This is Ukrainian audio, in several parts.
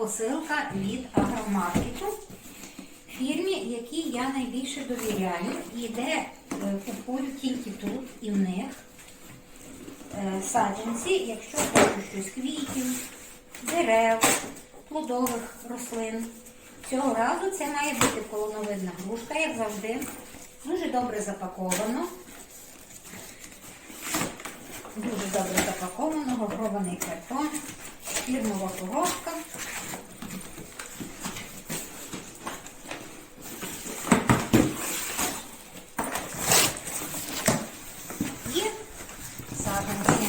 посилка від агромаркету. Фірмі, якій я найбільше довіряю, і де е, купую тільки тут і в них е, саджанці, якщо хочу щось квітів, дерев, плодових рослин. Цього разу це має бути колоновидна грушка, як завжди. Дуже добре запаковано. Дуже добре запаковано, гогрований картон, фірмова коробка. І саджанці.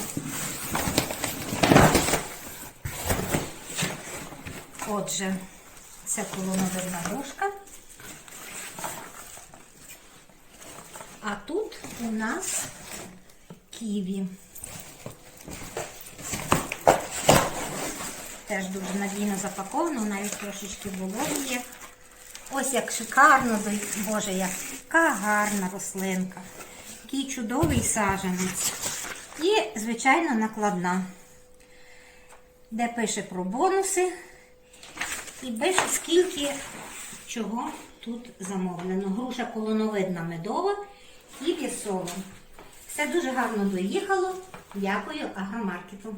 Отже, це колоновидна грушка. А тут у нас ківі. Теж дуже надійно запаковано, навіть трошечки вологі є. Ось як шикарно, Боже, яка гарна рослинка. Який чудовий саженець. І, звичайно, накладна, де пише про бонуси і пише, скільки чого тут замовлено. Груша колоновидна медова і солом. Все дуже гарно доїхало. Дякую агромаркету.